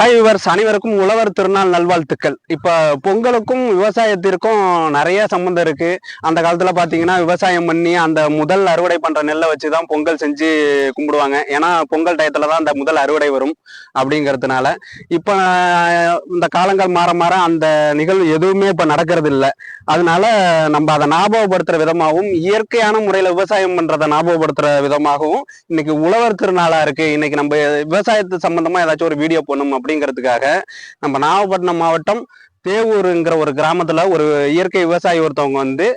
Hi viewers அனைவருக்கும் உழவர் திருநாள் நல்வாழ்த்துக்கள். இப்போ பொங்கலுக்கும் விவசாயத்திற்கும் நிறைய சம்மந்தம் இருக்குது அந்த காலத்தில் பார்த்தீங்கன்னா விவசாயம் பண்ணி அந்த முதல் அறுவடை பண்ணுற நெல்லை வச்சு தான் பொங்கல் செஞ்சு கும்பிடுவாங்க. ஏன்னா பொங்கல் டயத்தில் தான் அந்த முதல் அறுவடை வரும் அப்படிங்கிறதுனால. இப்போ இந்த காலங்கள் மாற மாற அந்த நிகழ்வு எதுவுமே இப்போ நடக்கிறது இல்லை அதனால நம்ம அதை ஞாபகப்படுத்துகிற விதமாகவும் இயற்கையான முறையில் விவசாயம் பண்ணுறதை ஞாபகப்படுத்துகிற விதமாகவும் இன்னைக்கு உழவர் திருநாளாக இருக்குது இன்னைக்கு நம்ம விவசாயத்து சம்மந்தமாக ஏதாச்சும் ஒரு வீடியோ போடணும் அப்படிங்கிறதுக்காக நம்ம நாகப்பட்டினம் மாவட்டம் தேவூருங்கிற ஒரு கிராமத்தில் ஒரு இயற்கை விவசாயி ஒருத்தவங்க வந்து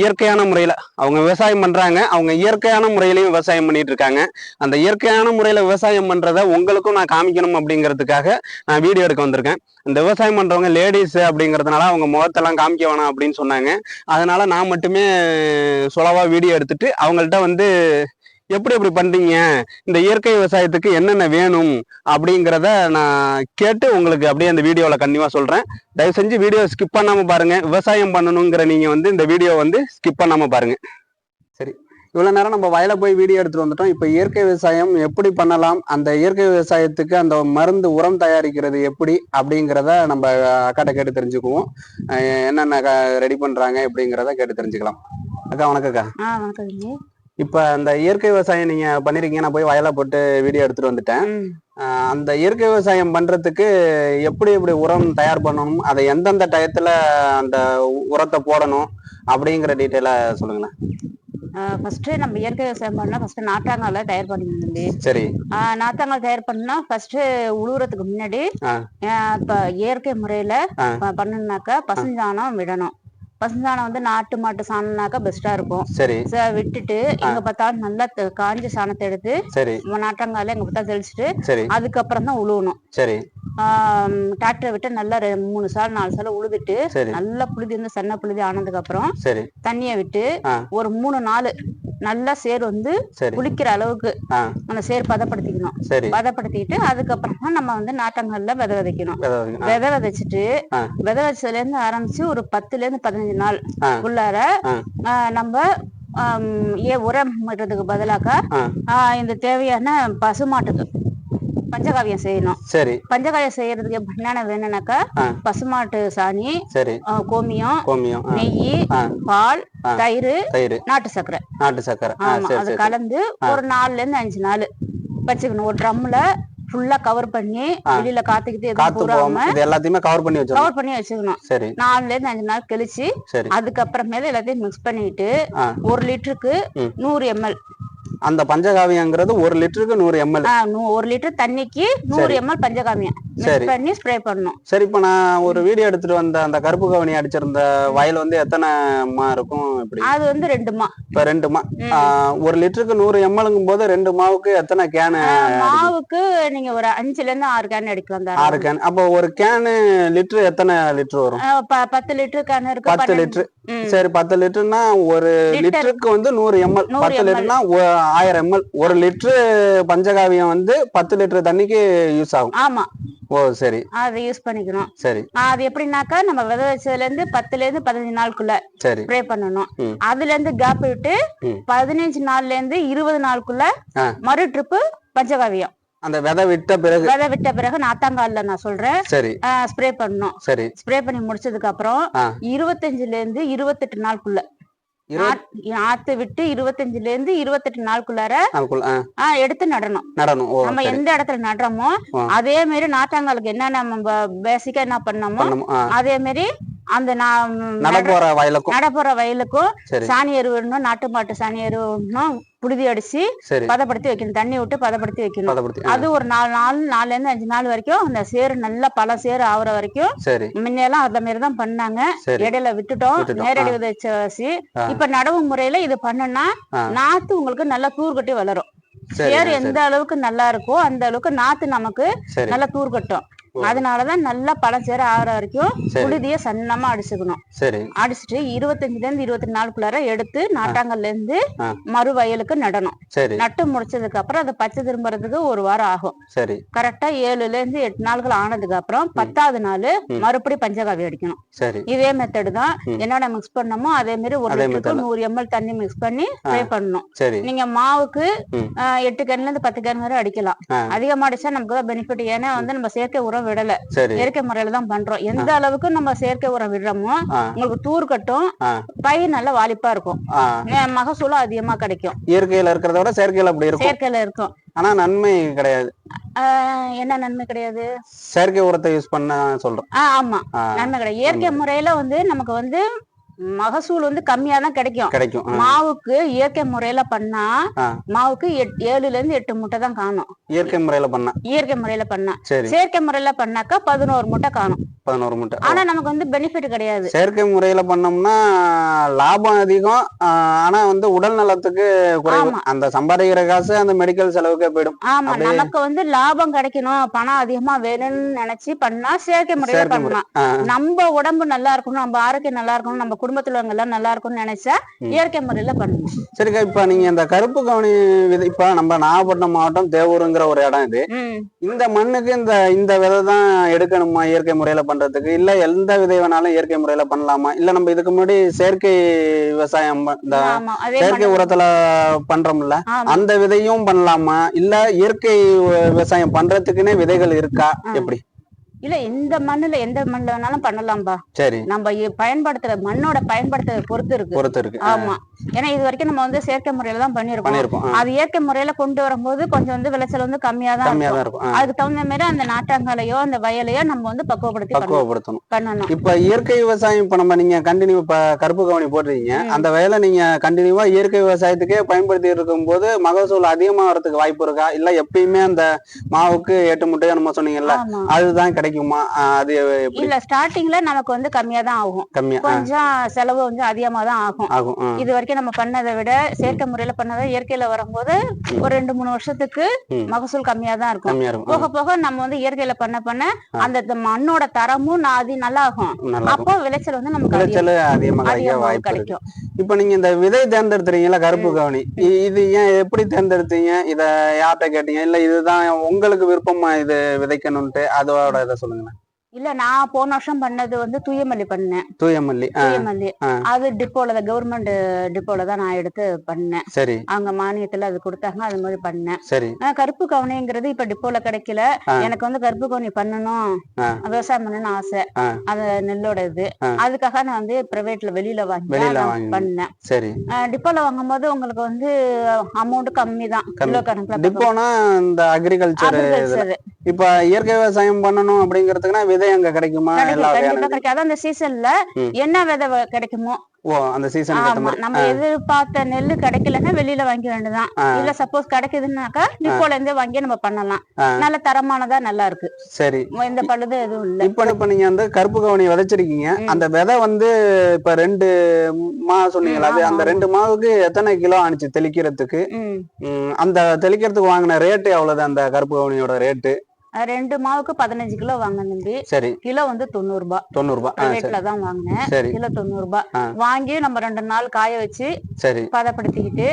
இயற்கையான முறையில் அவங்க விவசாயம் பண்ணுறாங்க அவங்க இயற்கையான முறையிலையும் விவசாயம் பண்ணிட்டு இருக்காங்க. அந்த இயற்கையான முறையில் விவசாயம் பண்ணுறத உங்களுக்கும் நான் காமிக்கணும் அப்படிங்கிறதுக்காக நான் வீடியோ எடுக்க வந்திருக்கேன். இந்த விவசாயம் பண்ணுறவங்க லேடிஸ் அப்படிங்கிறதுனால அவங்க முகத்தெல்லாம் காமிக்க வேணாம் அப்படின்னு சொன்னாங்க. அதனால நான் மட்டுமே சுலவாக வீடியோ எடுத்துட்டு அவங்கள்ட்ட வந்து எப்படி எப்படி பண்ணுறீங்க இந்த இயற்கை விவசாயத்துக்கு என்னென்ன வேணும்? அப்படிங்கிறத நான் கேட்டு உங்களுக்கு அப்படியே அந்த வீடியோவில் கண்டிப்பாக சொல்கிறேன் தயவு செஞ்சு வீடியோ ஸ்கிப் பண்ணாமல் பாருங்கள் விவசாயம் பண்ணணுங்கிற நீங்கள் வந்து இந்த வீடியோ வந்து ஸ்கிப் பண்ணாமல் பாருங்கள் சரி. இவ்வளோ நேரம் நம்ம வயலை போய் வீடியோ எடுத்துகிட்டு வந்துட்டோம். இப்போ இயற்கை விவசாயம் எப்படி பண்ணலாம்? அந்த இயற்கை விவசாயத்துக்கு அந்த மருந்து உரம் தயாரிக்கிறது எப்படி? அப்படிங்கிறத நம்ம அக்காட்ட கேட்டு தெரிஞ்சுக்குவோம். என்னென்ன ரெடி பண்ணுறாங்க எப்படிங்கிறத கேட்டு தெரிஞ்சுக்கலாம். அக்கா வணக்கக்கா வணக்கம் இப்ப அந்த இயற்கை விவசாயம் நீங்க பண்ணிருக்கீங்க. நான் போய் வயலை போட்டு வீடியோ எடுத்துட்டு வந்துட்டேன். அந்த இயற்கை விவசாயம் பண்றதுக்கு எப்படி எப்படி உரம் தயார் பண்ணணும் அதை எந்தெந்த டயத்துல அந்த உரத்தை போடணும் அப்படிங்கிற டீட்டெயிலா சொல்லுங்களேன். first நம்ம இயற்கை விவசாயம் பண்ணா ஃபர்ஸ்ட் நாட்டாங்கால தயார் தம்பி. சரி. ஆ, நாத்தாங்கால் தயார் பண்ணா ஃபர்ஸ்ட் உழுவுறதுக்கு முன்னாடி இப்ப இயற்கை முறையில பண்ணணும்னாக்கா பசுஞ்சாணம் விடணும். பசுஞ்சாணம் வந்து நாட்டு மாட்டு சாணம்னாக்கா பெஸ்டா இருக்கும். சரி. விட்டுட்டு எங்க பார்த்தாலும் நல்லா காஞ்ச சாணத்தை எடுத்து சரி. நாட்டாங்கால எங்க பார்த்தா தெளிச்சுட்டு சரி. அதுக்கப்புறம் தான் உழுவணும். சரி. டிராக்டரை விட்டு நல்லா மூணு சால் நாலு சால் உழுதுட்டு நல்லா புழுதி வந்து சன்ன புழுதி ஆனதுக்கு அப்புறம் சரி. தண்ணியை விட்டு. ஒரு மூணு நாலு நல்லா சேர் வந்து குளிக்கிற அளவுக்கு அந்த சேர் பதப்படுத்திக்கணும். பதப்படுத்திக்கிட்டு அதுக்கப்புறமா நம்ம வந்து நாட்டங்கள்ல விதை விதைக்கணும். விதை விதைச்சிட்டு. விதை வச்சதுல இருந்து ஆரம்பிச்சு ஒரு பத்துல இருந்து பதினஞ்சு நாள். உள்ளார நம்ம ஏ உரம் இடுறதுக்கு பதிலாக இந்த தேவையான பசுமாட்டுக்கு பஞ்சகாவியம் செய்யணும். சரி. பஞ்சகாவியம் செய்யறதுக்கு என்னென்ன வேணும்னாக்கா. பசுமாட்டு சாணி சரி. கோமியம் கோமியம் நெய். பால். தயிர் தயிர். நாட்டு சர்க்கரை. நாட்டு சக்கரை ஆ ஆமா. சரி அது கலந்து ஒரு நாலுல இருந்து அஞ்சு நாள் வச்சுக்கணும். ஒரு ட்ரம்ல ஃபுல்லா கவர் பண்ணி. வெளியில காத்துக்கிட்டு காத்து போகாம இது எல்லாத்தையுமே கவர் பண்ணி வச்சிடணும். கவர் பண்ணி வச்சுக்கணும். சரி. நாலுல இருந்து அஞ்சு நாள் கழிச்சு அதுக்கப்புறமேல எல்லாத்தையும் மிக்ஸ் பண்ணிட்டு. ஒரு லிட்டருக்கு. நூறு எம்எல் அந்த பஞ்சகாவியங்கிறது ஒரு லிட்டருக்கு நூறு எம்எல் ஒரு லிட்டர் தண்ணிக்கு நூறு எம்எல் பஞ்சகாமியம் சரி. பண்ணி ஸ்ப்ரே பண்ணணும். சரி இப்ப நான் ஒரு வீடியோ எடுத்துட்டு வந்த அந்த கருப்பு கவனி அடிச்சிருந்த வயல் வந்து எத்தனை மா இருக்கும் இப்படி? அது வந்து ரெண்டுமா இப்ப ரெண்டு மா. ம். ஒரு லிட்டருக்கு நூறு எம்எல்ங்கும் போது ரெண்டு மாவுக்கு எத்தனை கேனு மாவுக்கு நீங்க ஒரு அஞ்சுல இருந்து ஆறு கேன் அடிக்கலாம் ஆறு. கேன் அப்போ ஒரு கேனு லிட்டர் எத்தனை லிட்டர் வரும்? பத்து லிட்டர் கேன் இருக்கு பத்து லிட்டர். ம். சரி பத்து லிட்டர்னா ஒரு லிட்டர். லிட்டருக்கு வந்து நூறு எம்எல் பத்து. லிட்டர்னா ஆயிரம் எம்எல் ஒரு லிட்டரு பஞ்சகாவியம் வந்து பத்து லிட்டர் தண்ணிக்கு யூஸ் ஆகும். ஆமா. ஓ சரி. அதை யூஸ் பண்ணிக்கணும். சரி. அது எப்படின்னாக்கா நம்ம விதை வச்சதுல இருந்து பத்துல இருந்து பதினஞ்சு நாளுக்குள்ள சரி. ஸ்ப்ரே பண்ணணும். அதுல இருந்து கேப் விட்டு. பதினஞ்சு நாள்ல இருந்து இருபது நாளுக்குள்ள. மறு ட்ரிப்பு பஞ்சகாவியம். அந்த விதை விட்ட பிறகு விதை விட்ட பிறகு நாத்தாங்கால்ல நான் சொல்றேன். சரி. ஸ்ப்ரே பண்ணணும். சரி. ஸ்ப்ரே பண்ணி முடிச்சதுக்கு அப்புறம். இருபத்தஞ்சுல இருந்து இருபத்தெட்டு நாளுக்குள்ள. நாத்து விட்டு இருபத்தஞ்சுல இருந்து இருபத்தெட்டு நாளுக்குள்ளார எடுத்து நடணும். நடணும். நம்ம எந்த இடத்துல நடுறோமோ. அதே மாதிரி நாட்டாங்காலுக்கு என்ன நம்ம பேசிக்கா என்ன பண்ணோமோ. அதே மாதிரி அந்த நான் நட போற வயலுக்கும். நடப்புற வயலுக்கும் சாணி எரு விடணும் நாட்டு மாட்டு சாணி எரு விடணும் புழுதி அடிச்சு சரி. பதப்படுத்தி வைக்கணும். தண்ணி விட்டு பதப்படுத்தி வைக்கணும். அது ஒரு நாலு நாள் நாலுல இருந்து அஞ்சு நாள் வரைக்கும் அந்த சேறு நல்லா பல சேறு ஆகுற வரைக்கும் சரி. முன்னெல்லாம் அந்த மாதிரி தான் பண்ணாங்க. சரி. இடையில விட்டுட்டோம். நேரடி விதைச்சி. இப்ப நடவு முறையில இது பண்ணுனா. நாத்து உங்களுக்கு நல்லா தூர் கட்டி வளரும். சரி சரி. எந்த அளவுக்கு நல்லா இருக்கோ அந்த அளவுக்கு நாத்து நமக்கு சரி. நல்லா தூர் கட்டும். ஓ. அதனாலதான் நல்லா பழம் சேர ஆற வரைக்கும் புழுதிய சன்னமா அடிச்சுக்கணும். அடிச்சுட்டு இருபத்தஞ்சுல இருந்து இருபத்தி நாலுக்குள்ளார எடுத்து நாட்டாங்கல்ல இருந்து. மறு வயலுக்கு நடணும். நட்டு முடிச்சதுக்கு அப்புறம் அதை பச்சை திரும்புறதுக்கு ஒரு வாரம் ஆகும். கரெக்டா ஏழுல இருந்து எட்டு நாட்கள் ஆனதுக்கு அப்புறம் பத்தாவது நாள். மறுபடி பஞ்சகாவி அடிக்கணும். இதே மெத்தடு தான். என்னென்ன மிக்ஸ் பண்ணமோ அதே மாதிரி ஒரு லிட்டருக்கு. நூறு எம்எல் தண்ணி மிக்ஸ் பண்ணி ஸ்ப்ரே பண்ணணும். நீங்க மாவுக்கு எட்டு கேன்ல இருந்து பத்து கேன் வரை அடிக்கலாம். அதிகமா அடிச்சா நமக்கு தான் பெனிஃபிட் ஏன்னா வந்து நம்ம செயற்கை உரம் விடல. சரி. இயற்கை முறையில தான் பண்றோம். எந்த அளவுக்கு நம்ம செயற்கை உரம் விடுறோமோ உங்களுக்கு தூர் கட்டும். பயிர் நல்ல வாலிப்பா இருக்கும். மகசூலும் அதிகமா கிடைக்கும். இயற்கையில இருக்கிறத விட செயற்கையில அப்படி இருக்கும். செயற்கையில இருக்கும். ஆனா நன்மை கிடையாது. என்ன நன்மை கிடையாது? செயற்கை உரத்தை யூஸ் பண்ண சொல்றோம். ஆமா. நன்மை கிடையாது. இயற்கை முறையில வந்து நமக்கு வந்து மகசூல் வந்து கம்மியா தான் கிடைக்கும். கிடைக்கும் மாவுக்கு இயற்கை முறையில பண்ணா. மாவுக்கு ஏழுல இருந்து எட்டு முட்டை தான் காணும். இயற்கை முறையில பண்ண. இயற்கை முறையில பண்ணா. செயற்கை முறையில பண்ணாக்கா பதினோரு முட்டை காணும். பதினோரு முட்டை. ஆனா நமக்கு வந்து பெனிஃபிட் கிடையாது. செயற்கை முறையில பண்ணோம்னா லாபம் அதிகம். ஆனா வந்து உடல் நலத்துக்கு குறைவு. அந்த சம்பாதிக்கிற காசு அந்த மெடிக்கல் செலவுக்கே போயிடும். ஆமா. நமக்கு வந்து லாபம் கிடைக்கணும். பணம் அதிகமா வேணும்னு நினைச்சு பண்ணா செயற்கை முறையில பண்ணலாம். நம்ம உடம்பு நல்லா இருக்கணும். நம்ம ஆரோக்கியம் நல்லா இருக்கணும். நம்ம குடும்பத்துல எல்லாம் நல்லா இருக்கணும்னு நினைச்சா. இயற்கை முறையில பண்ணணும் சரிக்கா இப்ப நீங்க இந்த கருப்பு கவனி இப்ப நம்ம நாகப்பட்டினம் மாவட்டம் தேவூருங்கிற ஒரு இடம் இது. இந்த மண்ணுக்கு இந்த இந்த விதை தான் எடுக்கணுமா இயற்கை முறையில பண்றதுக்கு? இல்ல எந்த விதை வேணாலும் இயற்கை முறையில பண்ணலாமா? இல்ல நம்ம இதுக்கு முன்னாடி செயற்கை விவசாயம் இந்த செயற்கை உரத்துல பண்றோம்ல அந்த விதையும் பண்ணலாமா? இல்ல இயற்கை விவசாயம் பண்றதுக்குன்னே விதைகள் இருக்கா. எப்படி? இல்ல இந்த மண்ணுல எந்த மண்ணுல வேணாலும் பண்ணலாம்பா. சரி. நம்ம பயன்படுத்துற மண்ணோட பயன்படுத்துறத பொறுத்து இருக்கு. பொறுத்து இருக்கு. ஆமா. ஏன்னா இது வரைக்கும் நம்ம வந்து செயற்கை முறையில தான் பண்ணிருக்கோம் அது இயற்கை முறையில கொண்டு வரும்போது கொஞ்சம் வந்து விளைச்சல் வந்து கம்மியா தான் இருக்கும். அதுக்கு தகுந்த மாதிரி அந்த நாட்டாங்கலையோ அந்த வயலையோ நம்ம வந்து பக்குவப்படுத்தி. பக்குவப்படுத்தணும். பண்ணணும். இப்ப இயற்கை விவசாயம் இப்ப நம்ம நீங்க கண்டினியூ இப்ப கருப்பு கவனி போடுறீங்க. அந்த வயலை நீங்க கண்டினியூவா இயற்கை விவசாயத்துக்கே பயன்படுத்தி இருக்கும் போது மகசூல் அதிகமா வரதுக்கு வாய்ப்பு இருக்கா? இல்ல எப்பயுமே அந்த மாவுக்கு எட்டு முட்டையோ நம்ம சொன்னீங்கல்ல அதுதான் கிடைக்குமா? அது இல்ல ஸ்டார்டிங்ல நமக்கு வந்து கம்மியா தான் ஆகும். கொஞ்சம் செலவு கொஞ்சம் அதிகமா தான் ஆகும். இது வரைக்கும் நம்ம பண்ணதை விட செயற்கை முறையில பண்ணதை இயற்கையில வரும்போது ஒரு ரெண்டு மூணு வருஷத்துக்கு. மகசூல் கம்மியா தான் இருக்கும். போக போக நம்ம வந்து இயற்கையில பண்ண பண்ண அந்த மண்ணோட தரமும் அது நல்லா ஆகும் அப்போ விளைச்சல் வந்து நமக்கு விளைச்சல் அதிகமா கிடைக்க அதிகமா வாய்ப்பு கிடைக்கும். இப்ப நீங்க இந்த விதை தேர்ந்தெடுத்துறீங்களா கருப்பு கவனி. இது ஏன் எப்படி தேர்ந்தெடுத்தீங்க? இத யார்கிட்ட கேட்டீங்க? இல்ல இதுதான் உங்களுக்கு விருப்பமா இது விதைக்கணும்ட்டு அதோட இதை சொல்லுங்க இல்ல நான் போன வருஷம் பண்ணது வந்து தூயமல்லி பண்ணேன் தூயமல்லி தூயமல்லி. அது டிப்போல கவர்மெண்ட் டிப்போல தான் நான் எடுத்து பண்ணேன் சரி அவங்க மானியத்துல அது கொடுத்தாங்க அது மாதிரி பண்ணேன் சரி கருப்பு கவனிங்கிறது இப்ப டிப்போல கிடைக்கல. எனக்கு வந்து கருப்பு கவனி பண்ணணும். விவசாயம் பண்ணணும்னு ஆசை. அது நெல்லோட இது. அதுக்காக நான் வந்து பிரைவேட்ல வெளியில வாங்கி. பண்ணேன் சரி டிப்போல வாங்கும்போது உங்களுக்கு வந்து அமௌண்ட் கம்மி தான். கிலோ கணக்குல டிப்போனா இந்த அக்ரிகல்ச்சர். இப்ப இயற்கை விவசாயம் பண்ணணும் அப்படிங்கறதுக்குன்னா விதை அங்க கிடைக்குமா? எல்லா கிடைக்கும். அந்த சீசன்ல. என்ன விதை கிடைக்குமோ. ஓ அந்த மாதிரி. நம்ம எதிர்பார்த்த நெல்லு கிடைக்கலன்னா வெளியில வாங்க வேண்டியதுதான். ஆ. இல்ல சப்போஸ் கிடைக்குதுன்னாக்கா டிப்போல இருந்தே வாங்கி நம்ம பண்ணலாம். நல்ல தரமானதா நல்லா இருக்கு. சரி. எந்த பழுதும் எதுவும் இல்ல. இப்ப இப்ப நீங்க வந்து கருப்பு கவனி விதைச்சிருக்கீங்க. அந்த விதை வந்து இப்ப ரெண்டு மா சொன்னீங்களா அது அந்த ரெண்டு மாவுக்கு எத்தனை கிலோ ஆனிச்சு தெளிக்கிறதுக்கு? அந்த தெளிக்கிறதுக்கு வாங்கின ரேட்டு எவ்வளவு அந்த கருப்பு கவனியோட ரேட்டு ரெண்டு மாவுக்கு பதினஞ்சு கிலோ வாங்க தம்பி. சரி. கிலோ வந்து தொண்ணூறு ரூபாய் தொண்ணூறு ரூபாய் பிரைவேட்ல தான் வாங்கினேன். கிலோ தொண்ணூறு ரூபாய். வாங்கி நம்ம ரெண்டு நாள் காய வச்சு சரி. பதப்படுத்திக்கிட்டு.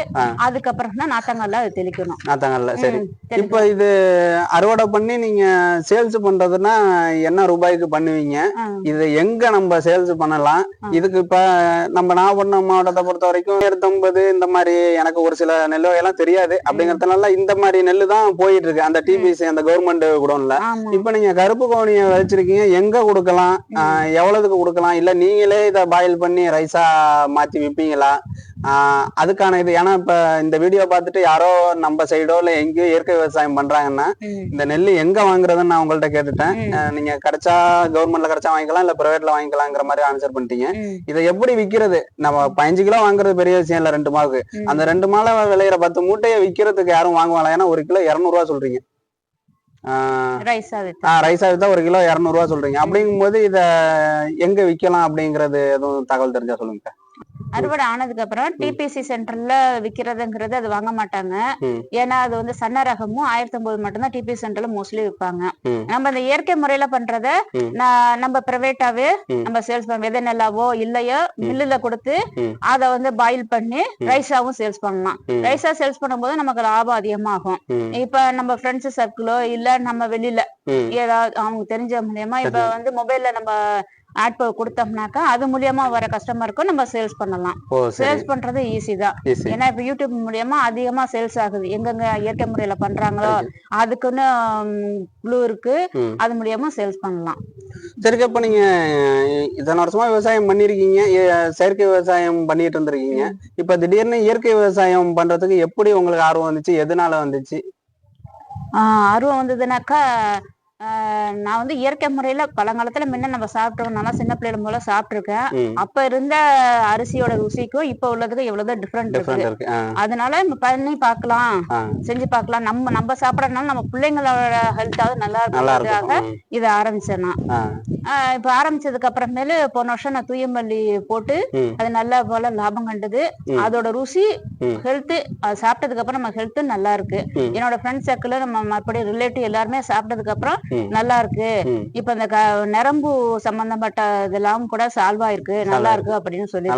அதுக்கப்புறம் தான் நாத்தங்கல்ல அது தெளிக்கணும். நாத்தாங்கல்ல சரி. இப்ப இது அறுவடை பண்ணி நீங்க சேல்ஸ் பண்றதுன்னா என்ன ரூபாய்க்கு பண்ணுவீங்க. இது எங்க நம்ம சேல்ஸ் பண்ணலாம். இதுக்கு இப்ப நம்ம நாகப்பட்டினம் மாவட்டத்தை பொறுத்த வரைக்கும் இருபத்தொன்பது இந்த மாதிரி எனக்கு ஒரு சில நெல் வகையெல்லாம் தெரியாது. அப்படிங்கறதுனால இந்த மாதிரி நெல்லு தான் போயிட்டு இருக்கு. அந்த டிபிசி அந்த கவர்மெண்ட் குடோன்ல இப்ப நீங்க கருப்பு கவுனிய வச்சிருக்கீங்க எங்க கொடுக்கலாம்? எவ்வளவுக்கு கொடுக்கலாம்? இல்ல நீங்களே இத பாயில் பண்ணி ரைஸா மாத்தி விப்பீங்களா? ஆஹ் அதுக்கான இது. ஏன்னா இப்ப இந்த வீடியோ பார்த்துட்டு யாரோ நம்ம சைடோ இல்ல எங்கேயோ இயற்கை விவசாயம் பண்றாங்கன்னா இந்த நெல் எங்க வாங்குறதுன்னு நான் உங்கள்ட்ட கேட்டுட்டேன். நீங்க கிடைச்சா கவர்மெண்ட்ல கிடைச்சா வாங்கிக்கலாம் இல்ல பிரைவேட்ல வாங்கிக்கலாங்கிற மாதிரி ஆன்சர் பண்ணிட்டீங்க. இதை எப்படி விக்கிறது? நம்ம பதினஞ்சு கிலோ வாங்குறது பெரிய விஷயம் இல்ல ரெண்டு மாவுக்கு. அந்த ரெண்டு மாலை விளையிற பத்து மூட்டையை விக்கிறதுக்கு யாரும் வாங்குவாங்களா? ஏன்னா ஒரு கிலோ இரநூறுவா சொல்றீங்க. ரைஸா வித்து ஒரு கிலோ இரநூறுவா சொல்றீங்க. அப்படிங்கும்போது இத எங்க விக்கலாம் அப்படிங்கறது எதுவும் தகவல் தெரிஞ்சா சொல்லுங்க. அறுவடை ஆனதுக்கு அப்புறம் டிபிசி சென்டர்ல விக்கிறதுங்கிறது அது வாங்க மாட்டாங்க. ஏன்னா அது வந்து சன்ன ரகமும் ஆயிரத்தி ஐம்பது மட்டும்தான் டிபிசி சென்டர்ல மோஸ்ட்லி விற்பாங்க. நம்ம இந்த இயற்கை முறையில பண்றத நம்ம பிரைவேட்டாவே. நம்ம சேல்ஸ் பண்ண விதை நெல்லாவோ இல்லையோ மில்லுல கொடுத்து. அத வந்து பாயில் பண்ணி ரைஸாவும் சேல்ஸ் பண்ணலாம். ரைஸா சேல்ஸ் பண்ணும்போது நமக்கு லாபம் அதிகமாகும் இப்ப நம்ம ஃப்ரெண்ட்ஸ் சர்க்கிளோ இல்ல நம்ம வெளியில. ஏதாவது அவங்க தெரிஞ்ச மூலியமா இப்ப வந்து மொபைல்ல நம்ம ஆட் கொடுத்தோம்னாக்கா அது மூலியமா வர கஸ்டமருக்கும் நம்ம சேல்ஸ் பண்ணலாம். சரி. சேல்ஸ் பண்றது ஈஸி தான். ஏன்னா இப்ப யூடியூப் மூலியமா அதிகமா சேல்ஸ் ஆகுது. எங்கெங்க இயற்கை முறையில பண்றாங்களோ அதுக்குன்னு குழு இருக்கு. அது மூலியமா சேல்ஸ் பண்ணலாம். சரிக்கா இப்ப நீங்க இத்தனை வருஷமா விவசாயம் பண்ணிருக்கீங்க. செயற்கை விவசாயம் பண்ணிட்டு இருந்திருக்கீங்க இப்ப திடீர்னு இயற்கை விவசாயம் பண்றதுக்கு எப்படி உங்களுக்கு ஆர்வம் வந்துச்சு? எதனால வந்துச்சு? ஆர்வம் வந்ததுனாக்கா நான் வந்து இயற்கை முறையில பழங்காலத்துல முன்ன நம்ம சாப்பிட்டோம். நல்லா சின்ன பிள்ளைல போல சாப்பிட்டுருக்கேன். அப்ப இருந்த அரிசியோட ருசிக்கும் இப்ப உள்ளதுக்கும் எவ்வளவுதான் டிஃப்ரெண்ட் இருக்கு. அதனால நம்ம பண்ணி பார்க்கலாம். ஆ, செஞ்சு பார்க்கலாம். நம்ம நம்ம சாப்பிடறதுனால நம்ம பிள்ளைங்களோட ஹெல்த்தாவது நல்லா இருக்கிறதுக்காக இதை ஆரம்பிச்சேன் நான். இப்ப ஆரம்பிச்சதுக்கு அப்புறமேலு போன வருஷம் நான் தூயமல்லி போட்டு அது நல்லா போல லாபம் கண்டது. அதோட ருசி. ஹெல்த் சாப்பிட்டதுக்கு அப்புறம் நம்ம ஹெல்த் நல்லா இருக்கு. என்னோட ஃப்ரெண்ட்ஸ் சர்க்கிள் நம்ம மறுபடியும் ரிலேட்டிவ் எல்லாருமே சாப்பிட்டதுக்கு அப்புறம். நல்லா இருக்கு. இப்ப இந்த க- நரம்பு சம்பந்தப்பட்ட இதெல்லாம் கூட சால்வ் ஆயிருக்கு. நல்லா இருக்கு அப்படின்னு சொல்லி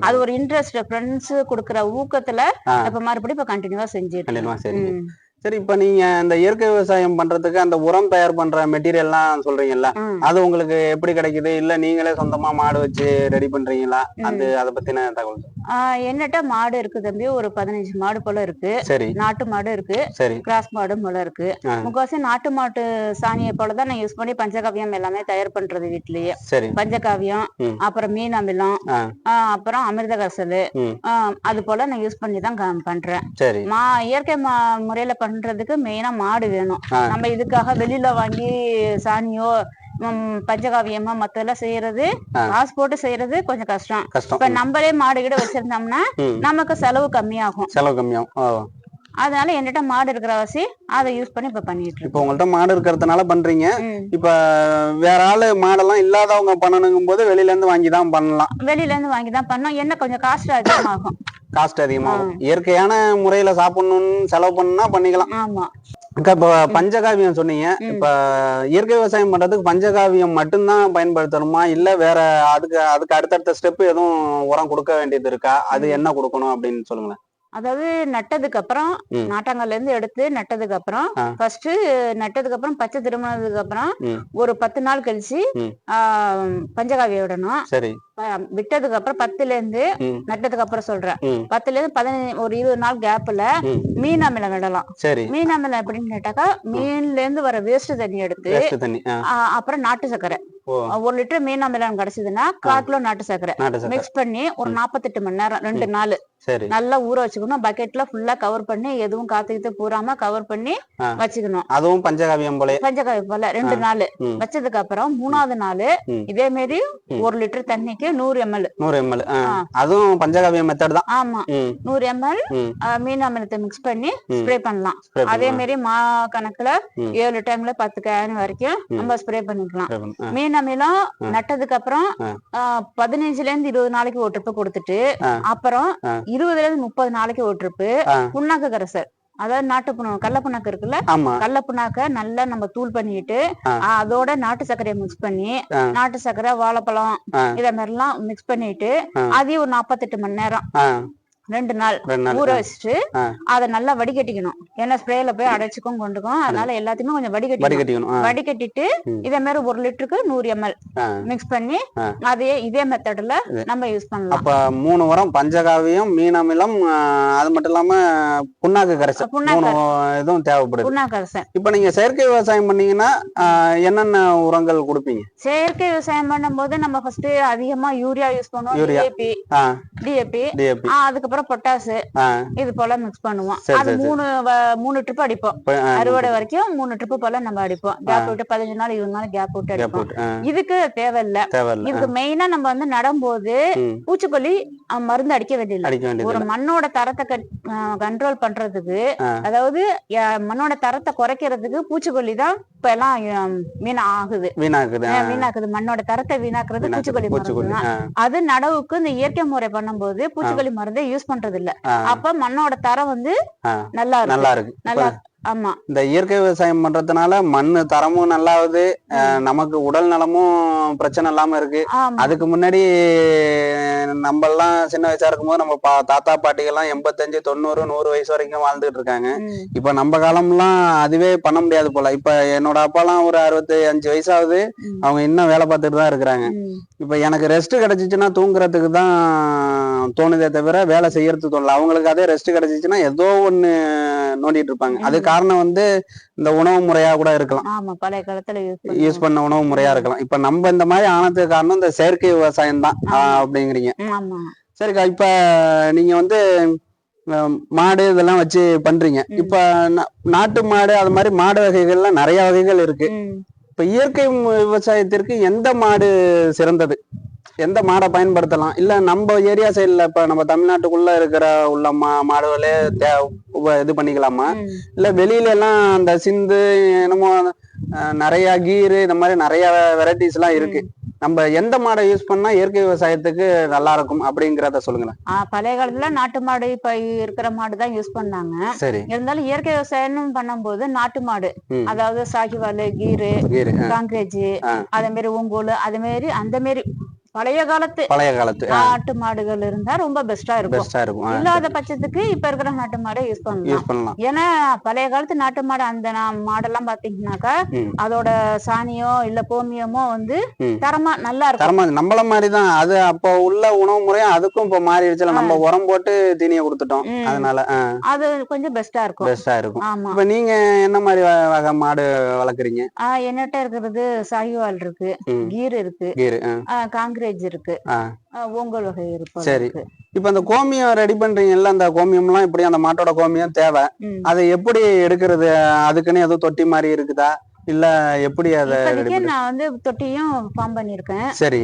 அது ஒரு இன்ட்ரெஸ்ட் ஃப்ரெண்ட்ஸ் குடுக்குற ஊக்கத்துல. இப்ப மறுபடியும் இப்ப கண்டினியூவா செஞ்சுட்டு சரி இப்ப நீங்க இந்த இயற்கை விவசாயம் பண்றதுக்கு அந்த உரம் தயார் பண்ற மெட்டீரியல்லாம் சொல்றீங்கல்ல. அது உங்களுக்கு எப்படி கிடைக்குது? இல்ல நீங்களே சொந்தமா மாடு வச்சு ரெடி பண்றீங்களா? அது அதை பத்தின தகவல் என்னட்ட மாடு இருக்கு தம்பி ஒரு பதினஞ்சு மாடு போல இருக்கு. சரி. நாட்டு மாடு இருக்கு. சரி. கிராஸ் மாடும் போல இருக்கு. முக்காவாசி நாட்டு மாட்டு சாணியை போலதான் நான் யூஸ் பண்ணி பஞ்சகாவியம் எல்லாமே தயார் பண்றது வீட்லயே. சரி. பஞ்சகாவியம். அப்புறம் மீன் அமிலம் அப்புறம் அமிர்த கசல். அது போல நான் யூஸ் பண்ணி தான் பண்றேன். மா இயற்கை முறையில பண்றதுக்கு மெயினா மாடு வேணும். நம்ம இதுக்காக வெளியில வாங்கி சாணியோ பஞ்சகாவியமோ மத்தெல்லாம் செய்யறது. காசு போட்டு செய்யறது கொஞ்சம் கஷ்டம். இப்ப நம்மளே மாடு கிட்ட வச்சிருந்தோம்னா. நமக்கு செலவு கம்மியாகும். செலவு கம்மியாகும். அதனால என்கிட்ட மாடு இருக்கிறவாசி அதை யூஸ் பண்ணி இப்ப பண்ணிட்டு இப்போ உங்கள்ட்ட மாடு இருக்கிறதுனால பண்றீங்க. இப்ப வேற ஆளு மாடெல்லாம் இல்லாதவங்க பண்ணணுங்கும் போது வெளியில இருந்து வாங்கி தான் பண்ணலாம். வெளியில இருந்து வாங்கி தான் பண்ணோம். என்ன கொஞ்சம் காஸ்ட் அதிகமாகும். காஸ்ட் அதிகமாகும். இயற்கையான முறையில சாப்பிடணும்னு செலவு பண்ணா பண்ணிக்கலாம். ஆமா. அக்கா இப்ப பஞ்சகாவியம் சொன்னீங்க. இப்ப இயற்கை விவசாயம் பண்றதுக்கு பஞ்சகாவியம் மட்டும்தான் பயன்படுத்தணுமா? இல்ல வேற அதுக்கு அதுக்கு அடுத்தடுத்த ஸ்டெப் எதுவும் உரம் கொடுக்க வேண்டியது இருக்கா? அது என்ன கொடுக்கணும் அப்படின்னு சொல்லுங்களேன். அதாவது நட்டதுக்கு அப்புறம். நாட்டாங்கல்ல இருந்து எடுத்து நட்டதுக்கு அப்புறம். ஃபர்ஸ்ட் நட்டதுக்கு அப்புறம் பச்சை திரும்பினதுக்கு அப்புறம். ஒரு பத்து நாள் கழிச்சு பஞ்சகாவியம் விடணும் விட்டதுக்கு அப்புறம் பத்துல இருந்து. நட்டதுக்கு அப்புறம் சொல்றேன். பத்துல இருந்து பதினஞ்சு ஒரு இருபது நாள் கேப்ல. மீன் அமிலம் விடலாம் மீன் அமிலம் எப்படின்னு கேட்டாக்கா மீன்ல இருந்து வர வேஸ்ட் தண்ணி எடுத்து அப்புறம் நாட்டு சர்க்கரை ஒரு லிட்டர் மீன் அமிலம் கிடைச்சதுன்னா கால் கிலோ நாட்டு சர்க்கரை. மிக்ஸ் பண்ணி ஒரு நாற்பத்தெட்டு மணி நேரம் ரெண்டு நாள். நல்லா ஊற வச்சுக்கணும். பக்கெட்ல ஃபுல்லா கவர் பண்ணி எதுவும் காத்துக்கிட்டு பூராம கவர் பண்ணி. வச்சுக்கணும். அதுவும் பஞ்சகாவியம் போல பஞ்சகாய் போல ரெண்டு நாள். வச்சதுக்கு அப்புறம் மூணாவது நாள். இதே மாதிரி. ஒரு லிட்டர் தண்ணிக்கு நூறு எம்எல். நூறு எம்எல். அதுவும் பஞ்சகாவியம் மெத்தட் தான்? ஆமா. நூறு எம்எல் மீன் அமிலத்தை மிக்ஸ் பண்ணி. ஸ்ப்ரே பண்ணலாம். அதே. மாதிரி மா கணக்குல. ஏழு டைம்ல பத்து கேன் வரைக்கும். நம்ம ஸ்ப்ரே பண்ணிக்கலாம். மீன் ஆ. நட்டதுக்கு அப்புறம் பதினஞ்சுல இருந்து இருபது நாளைக்கு ஒரு ட்ரிப்பு கொடுத்துட்டு. அப்புறம். இருபதுல இருந்து முப்பது நாளைக்கு ஒரு ட்ரிப்பு ஆ. புண்ணாக்கு கரைசல் அதாவது நாட்டு புண்ணு கடல புண்ணாக்கு இருக்குல்ல கடல புண்ணாக்க நல்லா நம்ம தூள் பண்ணிட்டு அதோட நாட்டு சர்க்கரையை மிக்ஸ் பண்ணி. நாட்டு சர்க்கரை வாழைப்பழம். இத மாதிரிலாம் மிக்ஸ் பண்ணிட்டு. அதையும் ஒரு நாற்பத்தெட்டு மணி நேரம் ரெண்டு நாள் ஊற வச்சுட்டு. அதை நல்லா வடிகட்டிக்கணும். ஏன்னா ஸ்ப்ரேல போய் அடைச்சுக்கும் கொண்டுக்கும் அதனால எல்லாத்தையுமே கொஞ்சம் வடிகட்டிக்கணும். வடிகட்டிட்டு. இதே மாதிரி ஒரு லிட்டருக்கு நூறு எம்எல். மிக்ஸ் பண்ணி. அதே இதே மெத்தட்ல. நம்ம யூஸ் பண்ணலாம். அப்ப மூணு உரம் பஞ்சகாவியம் மீன் அமிலம் ஆ, அது மட்டும் இல்லாம புண்ணாக்கு கரைசல். புண்ணாக்கு மூணு இதுவும் தேவைப்படுது. புண்ணாக்கரசன் இப்ப நீங்க செயற்கை விவசாயம் பண்ணீங்கன்னா என்னென்ன உரங்கள் கொடுப்பீங்க? செயற்கை விவசாயம் பண்ணும்போது நம்ம ஃபர்ஸ்ட் அதிகமா யூரியா யூஸ் பண்ணுவோம். டிஏபி டிஏபி டிஏபி அதுக்கப்புறம் பொட்டாசு இது போல மிக்ஸ் பண்ணுவோம். அது. மூணு மூணு ட்ரிப் அடிப்போம். அறுவடை வரைக்கும் மூணு ட்ரிப் போல நம்ம அடிப்போம். கேப் விட்டு பதினஞ்சு நாள் இருபது நாள் கேப் விட்டு அடிப்போம். இதுக்கு தேவையில்ல. இதுக்கு மெயினா நம்ம வந்து நடும்போது பூச்சிக்கொல்லி மருந்து அடிக்க அடிக்க ஒரு வேண்டியது மண்ணோட தரத்தை கண்ட்ரோல் பண்றதுக்கு. அதாவது மண்ணோட தரத்தை குறைக்கிறதுக்கு பூச்சிக்கொல்லி தான் குப்பை எல்லாம் ஹம், வீணா ஆகுது வீணாக்குது வீணாக்குது? மண்ணோட தரத்தை வீணாக்குறது. பூச்சிக்கொல்லி மருந்து அது நடவுக்கு இந்த இயற்கை முறை பண்ணும்போது பூச்சிக்கொல்லி மருந்தை யூஸ் பண்றது இல்ல அப்ப மண்ணோட தரம் வந்து. நல்லா இருக்கு. நல்லா இருக்கு. இப்ப நல்லா ஆமா. இந்த இயற்கை விவசாயம் பண்றதுனால மண்ணு தரமும் நல்லாவுது நமக்கு உடல் நலமும் பிரச்சனை இல்லாம இருக்கு. அதுக்கு முன்னாடி நம்ம எல்லாம் சின்ன வயசா இருக்கும்போது நம்ம தாத்தா பாட்டிகள்லாம் எண்பத்தஞ்சு தொண்ணூறு நூறு வயசு வரைக்கும் வாழ்ந்துட்டு இருக்காங்க. இப்ப நம்ம காலம்லாம் அதுவே பண்ண முடியாது போல. இப்ப என்னோட அப்பாலாம் ஒரு அறுபத்தி அஞ்சு வயசாகுது. ம், அவங்க இன்னும் வேலை பார்த்துட்டு தான் இருக்கிறாங்க. இப்ப எனக்கு ரெஸ்ட் கிடைச்சிச்சுன்னா தூங்குறதுக்கு தான் தோணுதே தவிர வேலை செய்யறதுக்கு தோணல. அவங்களுக்கு அதே ரெஸ்ட் கிடைச்சிச்சுன்னா ஏதோ ஒண்ணு நோண்டிட்டு இருப்பாங்க. அது ம். காரணம் வந்து இந்த உணவு முறையா கூட இருக்கலாம். ஆமா பழைய காலத்துல யூஸ் பண்ண உணவு முறையா இருக்கலாம். இப்ப நம்ம இந்த மாதிரி ஆனதுக்கு காரணம் இந்த செயற்கை விவசாயம் தான். அப்படிங்கிறீங்க. ஆமா. சரிக்கா இப்ப நீங்க வந்து மாடு இதெல்லாம் வச்சு பண்றீங்க. இப்ப நாட்டு மாடு அது மாதிரி மாடு வகைகள்லாம் நிறைய வகைகள் இருக்கு. இப்ப இயற்கை விவசாயத்திற்கு எந்த மாடு சிறந்தது? எந்த மாடை பயன்படுத்தலாம்? இல்ல நம்ம ஏரியா சைடுல இப்ப நம்ம தமிழ்நாட்டுக்குள்ள இருக்கிற உள்ள மா மாடுகளே இது பண்ணிக்கலாமா. இல்ல வெளியில எல்லாம் அந்த சிந்து என்னமோ நிறைய கீரு இந்த மாதிரி நிறைய வெரைட்டிஸ் எல்லாம் இருக்கு. நம்ம எந்த மாடை யூஸ் பண்ணா இயற்கை விவசாயத்துக்கு நல்லா இருக்கும் அப்படிங்கறத சொல்லுங்களேன். பழைய காலத்துல நாட்டு மாடு இப்ப இருக்கிற மாடு தான் யூஸ் பண்ணாங்க. இருந்தாலும் இயற்கை விவசாயம் பண்ணும்போது நாட்டு மாடு. அதாவது சாகிவாலு கீரு காங்கிரேஜ். அதே மாதிரி ஊங்கோல் அதே மாதிரி அந்த மாதிரி பழைய காலத்து பழைய காலத்து நாட்டு மாடுகள் இருந்தா ரொம்ப பெஸ்டா இருக்கும். பெஸ்டா இருக்கும். இல்லாத பட்சத்துக்கு இப்ப இருக்கிற நாட்டு மாடை யூஸ் பண்ணலாம். ஏன்னா பழைய காலத்து நாட்டு மாடு அந்த மாடெல்லாம் பாத்தீங்கன்னாக்கா. அதோட சாணியோ இல்ல கோமியமோ வந்து. தரமா நல்லா இருக்கும். தரமா நம்மள மாதிரி தான். அது அப்போ உள்ள உணவு முறையும் அதுக்கும் இப்ப மாறிடுச்சுல நம்ம உரம் போட்டு தீனியை கொடுத்துட்டோம். அதனால அது கொஞ்சம் பெஸ்டா இருக்கும். பெஸ்டா இருக்கும். ஆமா. இப்ப நீங்க என்ன மாதிரி வகை மாடு வளர்க்குறீங்க? ஆஹ் என்னட்ட இருக்கிறது சாகிவால் இருக்கு. கீர் இருக்கு கீரு காங்கிரேஜ் இருக்கு. ஓங்கல் வகை இருக்கு சரி. இப்ப அந்த கோமியம் ரெடி பண்றீங்கல்ல அந்த கோமியம்லாம் இப்படி அந்த மாட்டோட கோமியம் தேவை. அதை எப்படி எடுக்கிறது? அதுக்குன்னு எதுவும் தொட்டி மாதிரி இருக்குதா? இல்ல எப்படி அதை நான் வந்து தொட்டியும் ஃபார்ம் பண்ணியிருக்கேன். சரி.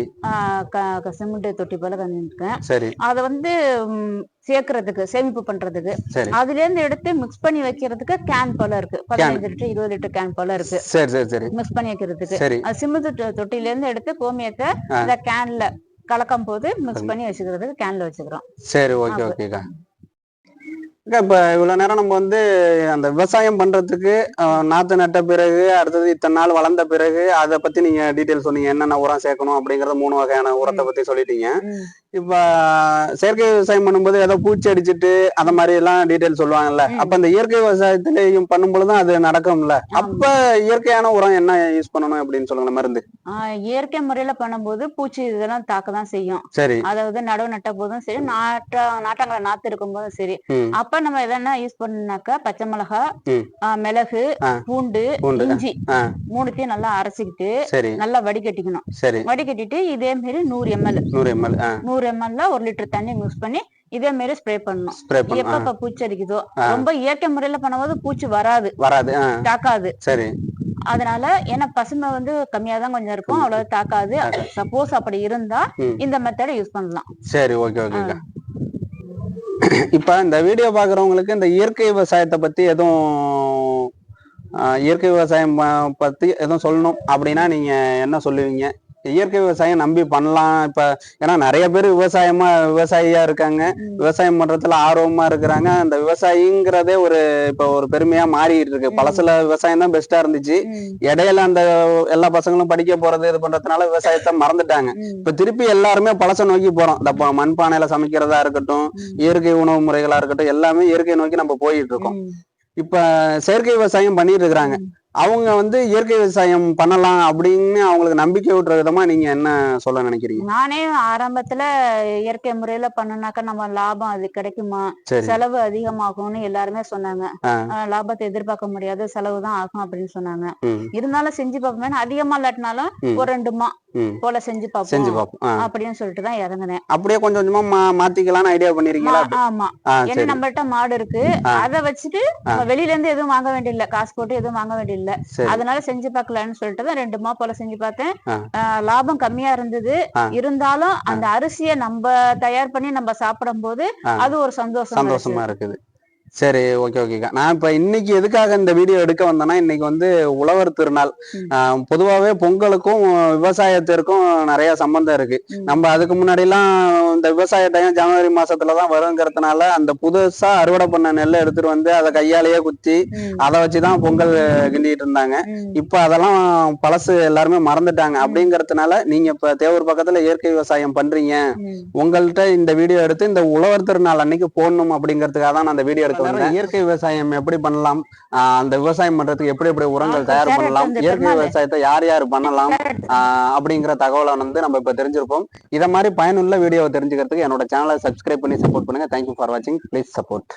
சிமெண்ட் தொட்டி போல பண்ணியிருக்கேன். சரி. அதை வந்து சேர்க்கறதுக்கு சேமிப்பு பண்றதுக்கு. அதுல இருந்து எடுத்து மிக்ஸ் பண்ணி வைக்கிறதுக்கு கேன் போல இருக்கு. பதினஞ்சு லிட்டர் இருபது லிட்டர் கேன் போல இருக்கு. சரி சரி சரி மிக்ஸ் பண்ணி வைக்கிறதுக்கு. சிமெண்ட் தொட்டில இருந்து எடுத்து கோமியத்தை. இந்த கேன்ல கலக்கும் போது மிக்ஸ் பண்ணி. வச்சுக்கிறதுக்கு கேன்ல வச்சுக்கிறோம். சரி ஓகே ஓகேக்கா இப்ப இவ்வளவு நேரம் நம்ம வந்து அந்த விவசாயம் பண்றதுக்கு அஹ், நாத்து நட்ட பிறகு அடுத்தது இத்தனை நாள் வளர்ந்த பிறகு அதை பத்தி நீங்க டீட்டெயில் சொன்னீங்க. என்னென்ன உரம் சேர்க்கணும் அப்படிங்கறத மூணு வகையான உரத்தை பத்தி சொல்லிட்டீங்க. இப்ப செயற்கை விவசாயம் பண்ணும்போது ஏதோ பூச்சி அடிச்சிட்டு அந்த மாதிரி எல்லாம் டீட்டெயில் சொல்லுவாங்கல்ல. அப்ப இந்த இயற்கை விவசாயத்திலையும் பண்ணும்பொழுதும் அது நடக்கும்ல. அப்ப இயற்கையான உரம் என்ன யூஸ் பண்ணணும் அப்படின்னு சொல்லுங்க மருந்து. இயற்கை முறையில பண்ணும்போது பூச்சி இதெல்லாம் தாக்க தான் செய்யும். சரி. அதாவது நடவு நட்ட போதும் சரி நாட்ட நாட்டாங்களை நாத்து இருக்கும் போதும் சரி. அப்ப நம்ம எதனா யூஸ் பண்ணாக்கா பச்சை மிளகா மிளகு. பூண்டு இஞ்சி மூணுத்தையும் நல்லா அரைச்சிக்கிட்டு நல்லா வடிகட்டிக்கணும். சரி. வடிகட்டிட்டு இதே மாதிரி நூறு எம்எல் நூறு எம்எல் நூறு எம்எல்ல ஒரு லிட்டர் தண்ணி மிக்ஸ் பண்ணி இதே மாதிரி ஸ்ப்ரே பண்ணணும். ஸ்ப்ரே பண்ண எப்ப இப்ப பூச்சி அடிக்குதோ. ரொம்ப இயற்கை முறையில பண்ணும்போது பூச்சி வராது. வராது தாக்காது. சரி. அதனால ஏன்னா பசுமை வந்து கம்மியா தான் கொஞ்சம் இருக்கும் அவ்வளவு தாக்காது. சப்போஸ் அப்படி இருந்தா. இந்த மெத்தடை யூஸ் பண்ணலாம். சரி ஓகே ஓகேக்கா இப்ப இந்த வீடியோ பாக்குறவங்களுக்கு இந்த இயற்கை விவசாயத்தை பத்தி எதுவும் இயற்கை விவசாயம் பத்தி எதுவும் சொல்லணும் அப்படின்னா நீங்க என்ன சொல்லுவீங்க? இயற்கை விவசாயம் நம்பி பண்ணலாம். இப்ப ஏன்னா நிறைய பேர் விவசாயமா விவசாயியா இருக்காங்க. விவசாயம் பண்றதுல ஆர்வமா இருக்கிறாங்க. அந்த விவசாயிங்கிறதே ஒரு இப்ப ஒரு பெருமையா மாறிட்டு இருக்கு. பழசுல விவசாயம் தான் பெஸ்டா இருந்துச்சு. இடையில அந்த எல்லா பசங்களும் படிக்க போறது இது பண்றதுனால விவசாயத்தை மறந்துட்டாங்க. இப்ப திருப்பி எல்லாருமே பழச நோக்கி போறோம். இந்த மண்பானையில சமைக்கிறதா இருக்கட்டும் இயற்கை உணவு முறைகளா இருக்கட்டும் எல்லாமே இயற்கை நோக்கி நம்ம போயிட்டு இருக்கோம். இப்ப செயற்கை விவசாயம் பண்ணிட்டு இருக்கிறாங்க. அவங்க வந்து இயற்கை விவசாயம் பண்ணலாம் அப்படின்னு அவங்களுக்கு நம்பிக்கை விட்டுற விதமா நீங்க என்ன சொல்ல நினைக்கிறீங்க? நானே ஆரம்பத்துல இயற்கை முறையில பண்ணுனாக்கா நம்ம லாபம் அது கிடைக்குமா? செலவு அதிகமாகும்னு எல்லாருமே சொன்னாங்க. லாபத்தை எதிர்பார்க்க முடியாது செலவு தான் ஆகும் அப்படின்னு சொன்னாங்க. இருந்தாலும் செஞ்சு பார்ப்போம். அதிகமா இல்லாட்டினாலும். ஒரு ரெண்டு மா. போல செஞ்சு செஞ்சு பார்ப்போம். பார்ப்போம் ஆ. அப்படின்னு சொல்லிட்டு தான் இறங்குனேன். அப்படியே கொஞ்சம் கொஞ்சமா மாத்திக்கலாம்னு ஐடியா பண்ணிருக்கீங்களா? ஆமா. ஏன்னா நம்மள்ட்ட மாடு இருக்கு. அத வச்சுட்டு வெளியில இருந்து எதுவும் வாங்க வேண்டியதில்ல. காசு போட்டு எதுவும் வாங்க வேண்டியதில்ல. சரி. அதனால செஞ்சு பார்க்கலாம்னு சொல்லிட்டு தான் ரெண்டு மா போல செஞ்சு பார்த்தேன் லாபம் கம்மியா இருந்தது. இருந்தாலும் அந்த அரிசியை நம்ம தயார் பண்ணி நம்ம சாப்பிடும் போது. அது ஒரு சந்தோஷம் சந்தோஷமா. இருக்குது. சரி ஓகே ஓகேக்கா நான் இப்ப இன்னைக்கு எதுக்காக இந்த வீடியோ எடுக்க வந்தேன்னா இன்னைக்கு வந்து உழவர் திருநாள். பொதுவாவே பொங்கலுக்கும் விவசாயத்திற்கும் நிறைய சம்பந்தம் இருக்கு. நம்ம அதுக்கு முன்னாடி எல்லாம் இந்த விவசாய டைம் ஜனவரி மாசத்துலதான் வருங்கிறதுனால அந்த புதுசா அறுவடை பண்ண நெல்லை எடுத்துட்டு வந்து அதை கையாலேயே குத்தி அதை வச்சுதான் பொங்கல் கிண்டிட்டு இருந்தாங்க. இப்ப அதெல்லாம் பழசு எல்லாருமே மறந்துட்டாங்க. அப்படிங்கறதுனால நீங்க இப்ப தேவூர் பக்கத்துல இயற்கை விவசாயம் பண்றீங்க. உங்கள்கிட்ட இந்த வீடியோ எடுத்து இந்த உழவர் திருநாள் அன்னைக்கு போடணும் அப்படிங்கிறதுக்காக தான் நான் அந்த வீடியோ எடுக்க இயற்கை விவசாயம் எப்படி பண்ணலாம்? அந்த விவசாயம் பண்றதுக்கு எப்படி எப்படி உரங்கள் தயார் பண்ணலாம்? இயற்கை. விவசாயத்தை யார் யார் பண்ணலாம்? ஆஹ் அப்படிங்கிற தகவலை வந்து நம்ம இப்ப தெரிஞ்சிருப்போம். இத மாதிரி பயனுள்ள வீடியோவை தெரிஞ்சுக்கிறதுக்கு என்னோட சேனலை சப்ஸ்கிரைப் பண்ணி சப்போர்ட் பண்ணுங்க. தேங்க்யூ ஃபார் வாட்சிங் ப்ளீஸ் சப்போர்ட்